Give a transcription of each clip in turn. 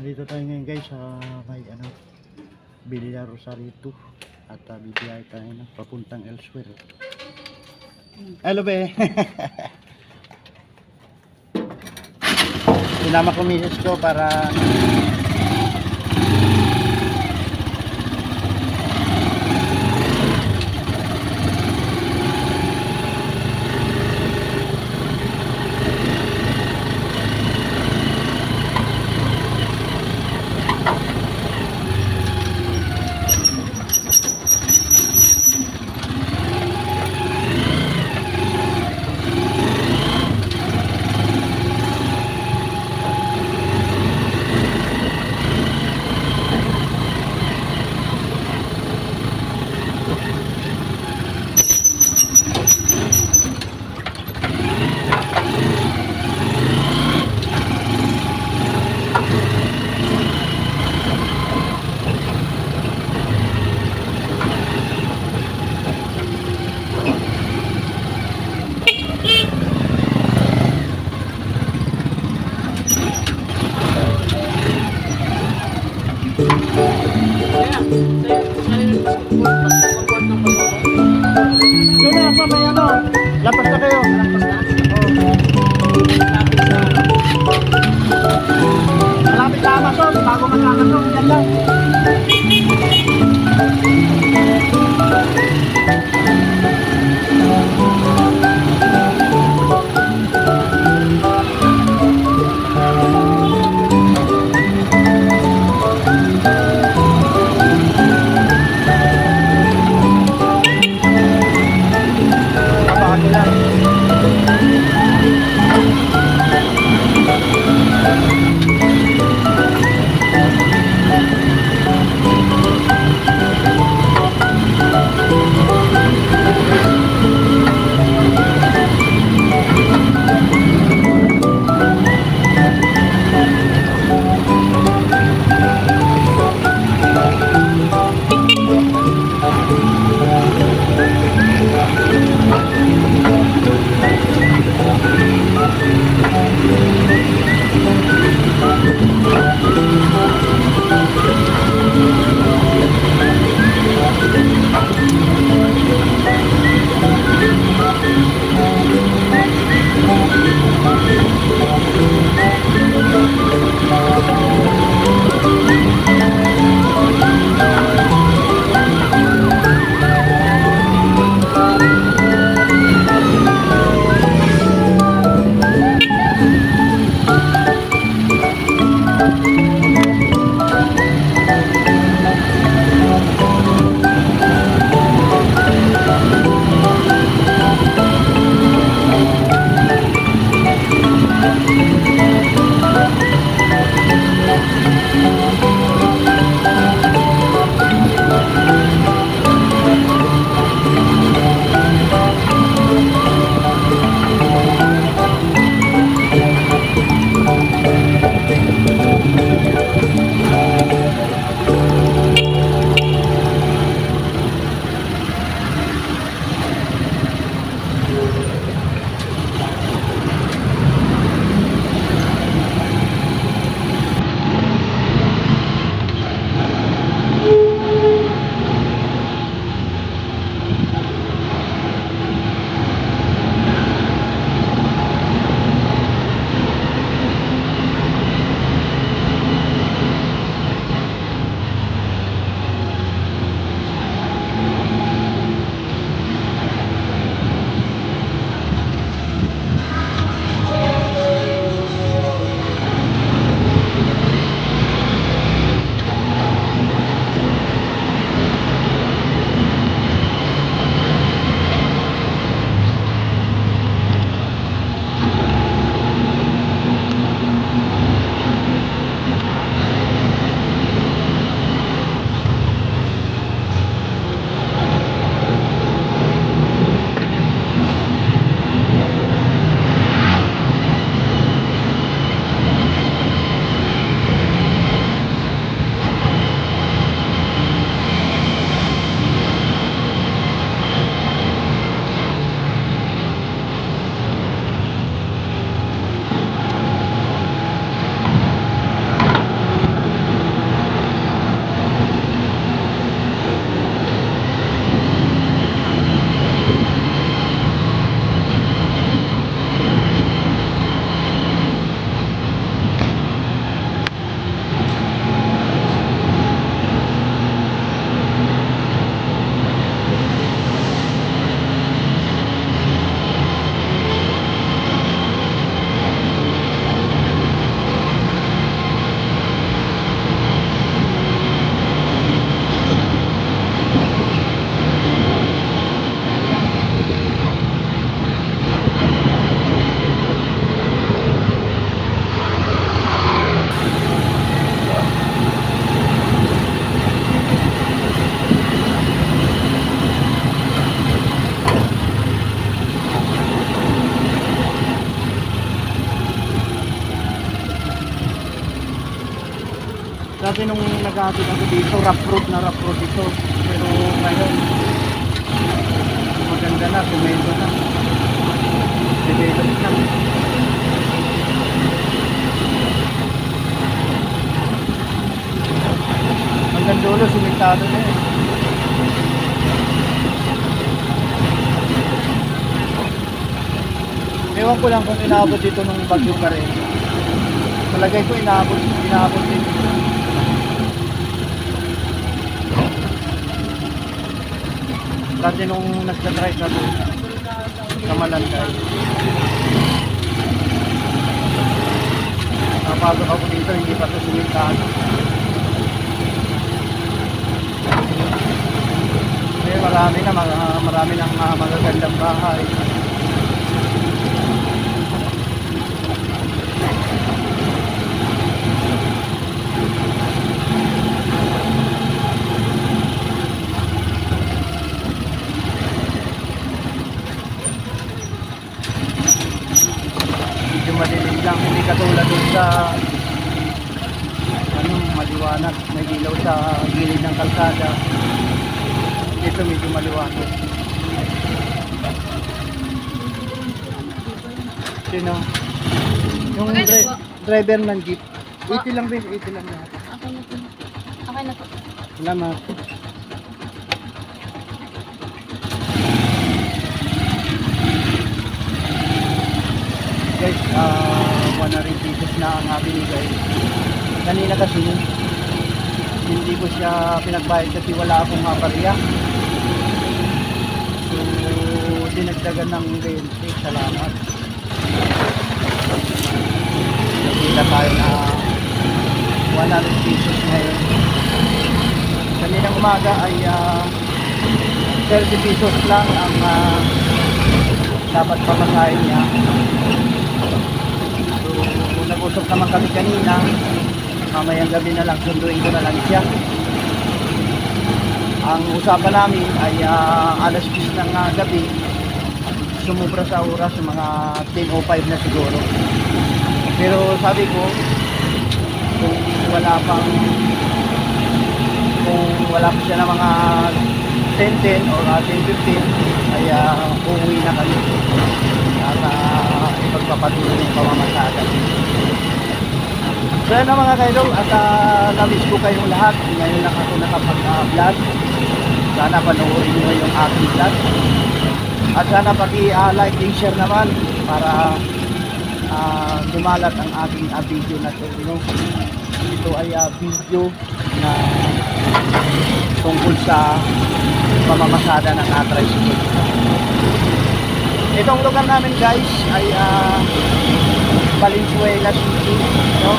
Nandito tayo ngayon guys sa may ano, Villa Rosarito at uh, bibiyay tayo na papuntang elsewhere. Hello be. Sinama ko misis ko para Dati nung nag-aatid ako dito, rough road na rough road ito. Pero ngayon, maganda na, sumento na. Develop na. Hanggang dulo, sumitado na eh. Ewan ko lang kung inaabot dito nung bagyo pa rin. Palagay ko inaabot, inaabot din. Dati nung nagka-try ka doon sa Malantay. Napagod ako dito, hindi pa ito. Eh, marami na, marami ng magagandang bahay. medyo madilim lang hindi katulad dun sa ano maliwanag. May ilaw sa gilid ng kalsada. Dito medyo maliwanag. Sino? Yung dri- driver ng jeep. Po. 80 lang din 80 lang lahat. Okay na po. Okay na po. salamat. Guys ah 100 pesos na ang binigay kanina kasi hindi ko siya pinagbayad kasi wala akong haparya so dinagdagan ng 20 salamat. Nakita tayo na 100 pesos ngayon. Kaninang umaga ay ah, 30 pesos lang ang ah, dapat pamasahin niya nag-usap naman kami kanina, mamayang gabi na lang, sunduin ko na lang siya. Ang usapan namin ay ah, alas 10 ng ah, gabi, sumubra sa oras, mga 10.05 na siguro. Pero sabi ko, kung wala pang, kung wala pa siya ng mga 10.10 o uh, 10.15, ay ah, uuwi na kami at uh, ipagpapatuloy yung pamamasada. So yan mga kaidol at uh, na-miss ko kayong lahat. Ngayon lang ako nakapag-vlog. Sana panoorin nyo yung aking vlog. At sana paki-like and share naman para uh, dumalat ang aking uh, video na to. You? Ito ay uh, video na tungkol sa pamamasada ng uh, tricycle. Itong lugar namin guys ay uh, Valenzuela City, no?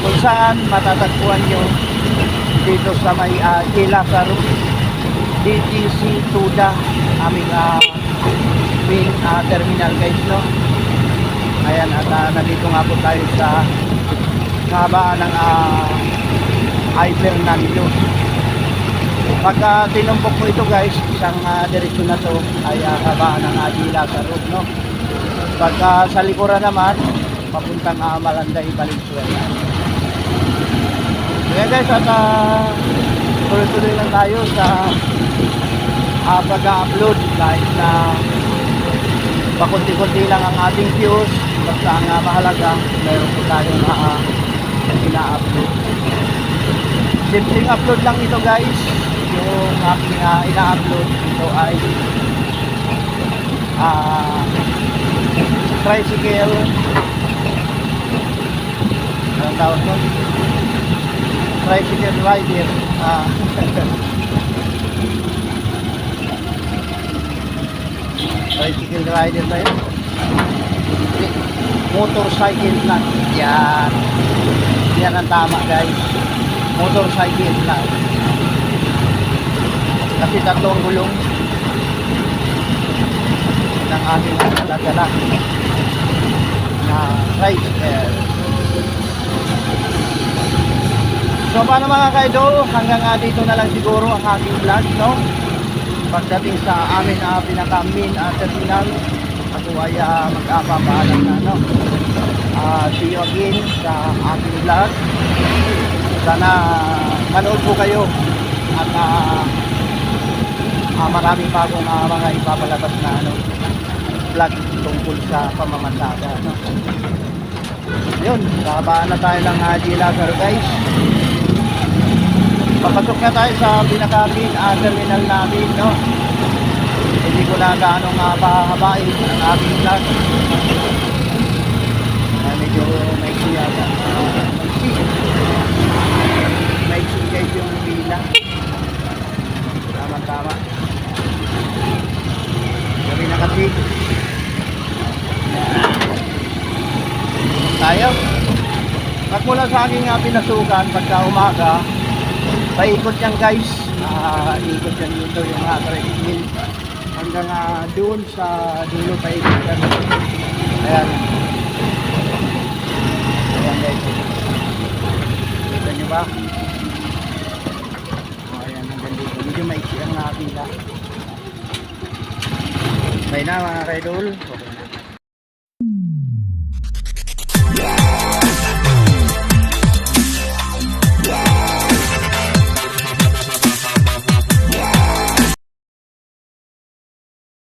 Kung saan matatagpuan nyo dito sa may uh, Lazaro, DTC Tuda, aming uh, main uh, terminal guys, no? Ayan, at uh, nandito nga po tayo sa kahabaan ng uh, Ay Fernando. Pagka tinumpok mo ito guys, isang uh, direksyon na to ay uh, kabaan ng Agila sa road, no? Pagka sa likuran naman, papuntang uh, Malanday, Valenzuela. Kaya guys, at uh, tuloy-tuloy lang tayo sa uh, pag-upload kahit na pakunti-kunti lang ang ating views. Basta ang uh, mahalaga meron po tayong uh, ina-upload. Simpleng upload lang ito guys. Yung aking uh, ina-upload ito ay ah tricycle. Anong tawag ko? tricycle rider. Ah. Tricycle rider tayo motorcycle lang. Yan. Yan ang tama guys. Motorcycle lang. Kasi tatlong gulong ng ating dala na tricycle so paano mga kaidol? Hanggang uh, dito na lang siguro ang ating vlog no? Pagdating sa amin uh, pinaka main uh, terminal ako ay uh, mag-apapaalam na no? Uh, see you again sa ating vlog. Sana manood po kayo. At ah, ah, marami pa akong ah, mga ipapalabas na ano, vlog tungkol sa pamamasada. Ano. Yun, babaan na tayo ng uh, Lazaro guys. Papasok na tayo sa pinaka-main uh, terminal namin, no? Hindi ko na gaano nga pahabain ang aking vlog. Ah, medyo maiksi yata. Maiksi. Maiksi guys yung bilang. Tama-tama. Gabi na kasi. Tayo. Pag mula sa aking uh, pinasukan, pagka umaga, paikot yan guys. Ah, ikot yan dito yung mga treadmill. Hanggang ah, doon sa dulo paikot yan. Ayan. Ayan guys. Kita nyo ba? Oh, ayan, hanggang dito. Medyo maiksi ang aking la. May na mga kaidol.